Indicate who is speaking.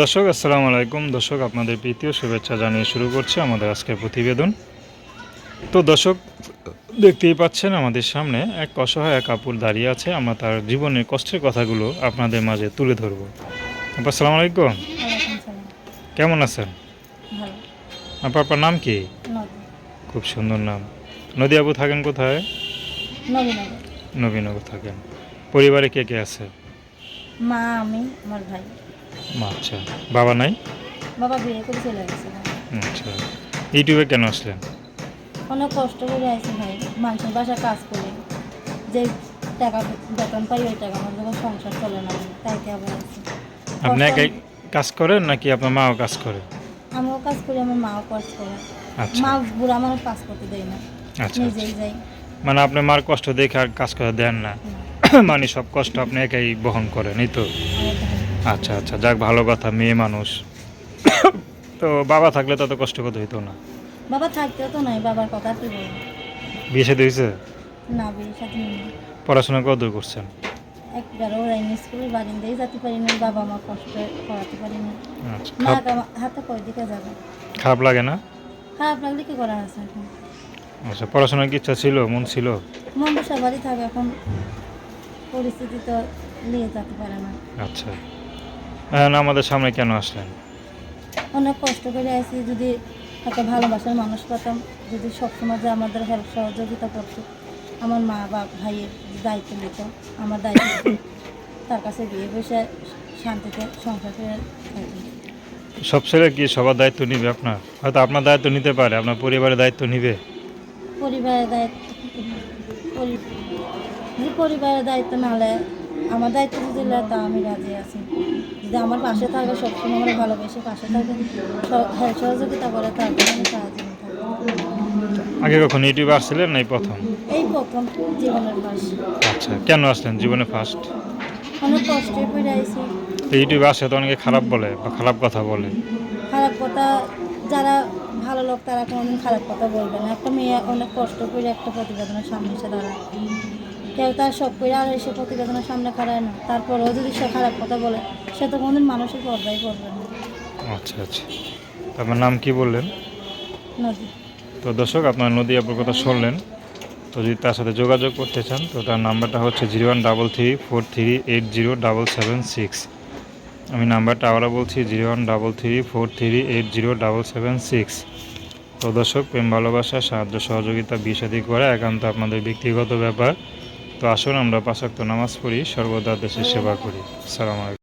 Speaker 1: দর্শক আসসালামু আলাইকুম। দর্শক আপনাদের প্রীতীয় শুভেচ্ছা জানিয়ে শুরু করছি আমাদের আজকের প্রতিবেদন। তো দর্শক দেখতেই পাচ্ছেন আমাদের সামনে এক অসহায় এক আপুর দাঁড়িয়ে আছে। আমরা তার জীবনের কষ্টের কথাগুলো আপনাদের মাঝে তুলে ধরবো। আপা সালাম আলাইকুম। কেমন আছেন? আপা আপনার নাম কি? খুব সুন্দর নাম। নদী আপু থাকেন কোথায়?
Speaker 2: নবীনগর
Speaker 1: থাকেন। পরিবারে কে কে আছে?
Speaker 2: মা আমি আমার ভাই।
Speaker 1: আচ্ছা। বাবা নাই?
Speaker 2: বাবা বিয়ে করে চলে গেছিলাম
Speaker 1: আচ্ছা। ইউটিউবে কেন আসলেন?
Speaker 2: অনেক কষ্ট করে আছি ভাই। মানুষের বাসা কাজ করি। যে টাকা বেতন পাই ওই টাকা আমার যখন সংসার চলে না তাইতে আবার আছি
Speaker 1: আপনি একাই কাজ করেন নাকি আপনার মাও কাজ করে?
Speaker 2: আমিও কাজ করি আমার মাও কাজ করে।
Speaker 1: আচ্ছা।
Speaker 2: মা বুড়া মানুষ কাজ করতে দেয় না।
Speaker 1: আচ্ছা আচ্ছা।
Speaker 2: নিজেই যাই।
Speaker 1: মানে আপনি মার কষ্ট দেখে আর কাজ করে দেন না। মানে সব কষ্ট আপনি একাই বহন করেন এই তো?
Speaker 2: আমার।
Speaker 1: আচ্ছা আচ্ছা যাক ভালো কথা মেয়ে মানুষ। তো বাবা থাকলে তত কষ্ট করতে হইতো না।
Speaker 2: বাবা থাকতেও তো নাই বাবার কথা বলব।
Speaker 1: বিয়ে সাথে হয়েছে
Speaker 2: না বিয়ে সাথে
Speaker 1: পড়াশোনা কত দূর করছেন
Speaker 2: একবার ওরা স্কুলের বারিন্দায় যেতে পারি না বাবা মা কষ্ট করাতে পারি না
Speaker 1: আচ্ছা
Speaker 2: হাতে কয় দিকে যাবে?
Speaker 1: খারাপ লাগে না?
Speaker 2: খারাপ লাগলে কি করার আছে এখন?
Speaker 1: আচ্ছা পড়াশোনার কি ইচ্ছা ছিল মন ছিল?
Speaker 2: মন তো সবারই থাকে এখন পরিস্থিতি তো নিয়ে যেতে পারে না।
Speaker 1: আচ্ছা। আমাদের সামনে কেন আসলেন?
Speaker 2: অনেক কষ্ট করে আছি যদি একটা ভালোবাসার মানুষ পেতাম যদি সবসময় যে আমাদের হেল্প সহযোগিতা করতো আমার মা বা ভাইয়ের দায়িত্ব নিত আমার দায়িত্ব তার কাছে বিয়ে বসে শান্তিতে সংসার করে থাকি
Speaker 1: সব ছেলে কি সবার দায়িত্ব নিবে আপনার? হয়তো আপনার দায়িত্ব নিতে পারে আপনার পরিবারের দায়িত্ব নিবে।
Speaker 2: পরিবারের দায়িত্ব যদি পরিবারের দায়িত্ব না হলে আমার দায়িত্ব যদি তা আমি রাজি আছি। যদি আমার পাশে থাকে সবসময় আমার ভালোবেসে পাশে থাকে হ্যাঁ সহযোগিতা করে তারপরে আমি সাহায্য
Speaker 1: আগে কখন ইউটিউবে আসছিলেন নাই প্রথম?
Speaker 2: এই প্রথম জীবনের পাশ
Speaker 1: আচ্ছা কেন আসলেন জীবনে ফার্স্ট
Speaker 2: অনেক কষ্টে পড়ে আইছি।
Speaker 1: তো ইউটিউবে আসে তো অনেকে খারাপ বলে বা খারাপ কথা বলে।
Speaker 2: খারাপ কথা যারা ভালো লোক তারা কোনোদিন খারাপ কথা বলবে না। একটা মেয়ে অনেক কষ্ট করে একটা প্রতিবেদনের সামনে এসে দাঁড়ায়। কেউ তার সব করে আর এসে প্রতিবেদনের সামনে খাড়ায় না। তারপরেও যদি সে খারাপ কথা বলে সে তো কোনোদিন মানুষের পর্দায় পড়বে না।
Speaker 1: আচ্ছা আচ্ছা। আপনার নাম কি বললেন?
Speaker 2: নদী।
Speaker 1: তো দর্শক আপনার নদী আপুর কথা শুনলেন। তো যদি তার সাথে যোগাযোগ করতে চান তো তার নাম্বারটা হচ্ছে zero one double three four three eight zero double seven six. আমি নাম্বারটা আবারও বলছি zero one double three four three eight zero double seven six. তো দর্শক প্রেম ভালোবাসা সাহায্য সহযোগিতা বিষাদি করা একান্ত আপনাদের ব্যক্তিগত ব্যাপার। তো আসুন আমরা পাশাক্ত নামাজ পড়ি সর্বদা দেশের সেবা করি। সালাম